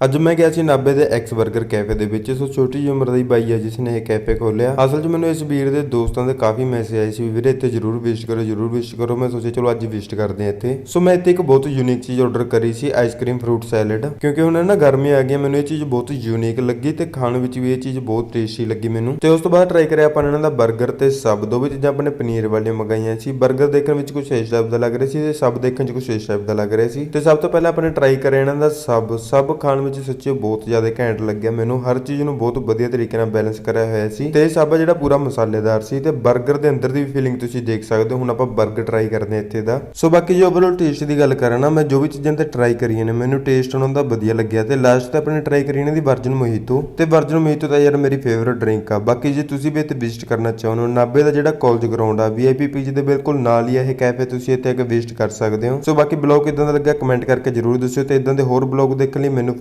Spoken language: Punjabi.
ਅੱਜ ਮੈਂ ਗਿਆ ਸੀ ਨਾਬੇ ਦੇ ਐਕਸ 버ਗਰ ਕੈਫੇ ਦੇ ਵਿੱਚ, ਸੋ ਛੋਟੀ ਜਿਹੀ ਉਮਰ ਦੀ ਬਾਈ ਹੈ ਜਿਸ ਨੇ ਇਹ ਕੈਫੇ ਖੋਲਿਆ ਅਸਲ 'ਚ ਮੈਨੂੰ ਇਸ ਵੀਰ ਦੇ ਦੋਸਤਾਂ ਦੇ ਕਾਫੀ ਮੈਸੇਜ ਆਏ ਸੀ ਵੀਰੇ ਇੱਥੇ ਜ਼ਰੂਰ ਵਿਜ਼ਿਟ ਕਰੋ, ਜ਼ਰੂਰ ਵਿਜ਼ਿਟ ਕਰੋ। ਮੈਂ ਸੋਚਿਆ, ਚਲੋ ਅੱਜ ਵਿਜ਼ਿਟ ਕਰਦੇ ਹਾਂ ਇੱਥੇ। ਸੋ ਮੈਂ ਇੱਥੇ ਇੱਕ ਬਹੁਤ ਯੂਨੀਕ ਚੀਜ਼ ਆਰਡਰ ਕਰੀ ਸੀ ਆਈਸਕ੍ਰੀਮ ਫਰੂਟ ਸੈਲਡ ਕਿਉਂਕਿ ਹੁਣ ਨਾ ਗਰਮੀ ਆ ਗਈ ਮੈਨੂੰ ਇਹ ਚੀਜ਼ ਬਹੁਤ ਯੂਨੀਕ ਲੱਗੀ ਤੇ ਖਾਣ ਵਿੱਚ ਵੀ ਇਹ ਚੀਜ਼ ਬਹੁਤ ਟੇਸਟੀ ਲੱਗੀ ਮੈਨੂੰ। ਤੇ ਉਸ ਤੋਂ ਬਾਅਦ ਟਰਾਈ ਕਰਿਆ ਆਪਾਂ ਇਹਨਾਂ ਦਾ 버ਗਰ ਤੇ ਸਭ ਦੋ ਵਿੱਚ ਜਾਂ ਆਪਣੇ ਪਨੀਰ ਵਾਲੀਆਂ ਮੰਗਾਈਆਂ ਸੀ। 버ਗਰ ਦੇਖਣ ਵਿੱਚ ਕੁਝ ਇਸ ਟਾਈਪ ਦਾ ਲੱਗ ਰਿਹਾ ਸੀ ਤੇ ਸਭ ਦੇਖਣ 'ਚ ਕੁਝ ਇਸ ਟਾਈਪ ਦਾ ਲੱਗ ਰਿਹਾ ਸੀ। ਤੇ ਸਭ ਤੋਂ ਪਹਿਲਾਂ ਆਪਾਂ ਨੇ ਟਰਾਈ ਕਰਿਆ ਇਹਨਾਂ ਦਾ ਸਭ ਸਭ ਖਾਣ ਵਿੱਚ ਸੱਚੇ ਬਹੁਤ ਜ਼ਿਆਦਾ ਘੈਂਟ ਲੱਗਿਆ। ਮੈਨੂੰ ਹਰ ਚੀਜ਼ ਨੂੰ ਬਹੁਤ ਵਧੀਆ ਤਰੀਕੇ ਨਾਲ ਬੈਲੈਂਸ ਕਰਿਆ ਹੋਇਆ ਸੀ। ਤੇ ਇਹ ਜਿਹੜਾ ਪੂਰਾ ਮਸਾਲੇਦਾਰ ਸੀ ਤੇ 버ਗਰ ਦੇ ਅੰਦਰ ਦੀ ਫੀਲਿੰਗ ਤੁਸੀਂ ਦੇਖ ਸਕਦੇ ਹੋ। ਹੁਣ ਆਪਾਂ 버ਗਰ ਟਰਾਈ ਕਰਦੇ ਹਾਂ ਇੱਥੇ ਦਾ। ਸੋ ਬਾਕੀ ਜੇ ਓਵਰਆਲ ਟੇਸਟ ਦੀ ਗੱਲ ਕਰਾਂ ਨਾ, ਮੈਂ ਜੋ ਵੀ ਚੀਜ਼ਾਂ ਤੇ ਟਰਾਈ ਕਰੀਆਂ ਨੇ, ਮੈਨੂੰ ਟੇਸਟ ਉਹਨਾਂ ਦਾ ਵਧੀਆ ਲੱਗਿਆ ਤੇ ਲਾਸਟ ਤੇ ਆਪਣੇ ਟਰਾਈ ਕਰੀ ਇਹਨਾਂ ਦੀ ਵਰਜਨ ਮੋਹਿਤੋ। ਤੇ ਵਰਜਨ ਮੋਹਿਤੋ ਤਾਂ ਯਾਰ ਮੇਰੀ ਫੇਵਰਿਟ ਡਰਿੰਕ ਆ। ਬਾਕੀ ਜੇ ਤੁਸੀਂ ਵੀ ਇੱਥੇ ਵਿਜ਼ਿਟ ਕਰਨਾ ਚਾਹੁੰਦੇ ਹੋ ਨਾਬੇ ਦਾ ਜਿਹੜਾ ਕਾਲਜ ਗਰਾਊਂਡ ਆ ਵੀਆਈਪੀ ਪੀਜੀ ਦੇ ਬਿਲਕੁਲ ਨਾਲ ਹੀ ਇਹ ਕੈਫੇ ਤੁਸੀਂ ਇੱਥੇ ਆ ਕੇ ਵਿਜ਼ਿਟ ਕਰ ਸਕਦੇ ਹੋ। ਸੋ ਬਾਕੀ ਬਲੌਗ ਕਿਦਾਂ ਦਾ ਲੱਗਾ ਕਮੈਂਟ ਕਰਕੇ ਜਰੂਰ ਦੱਸਿਓ ਤੇ ਇਦਾਂ ਦੇ ਹੋਰ ਬਲੌਗ ਦੇਖਣ ਲਈ ਮੈਨੂੰ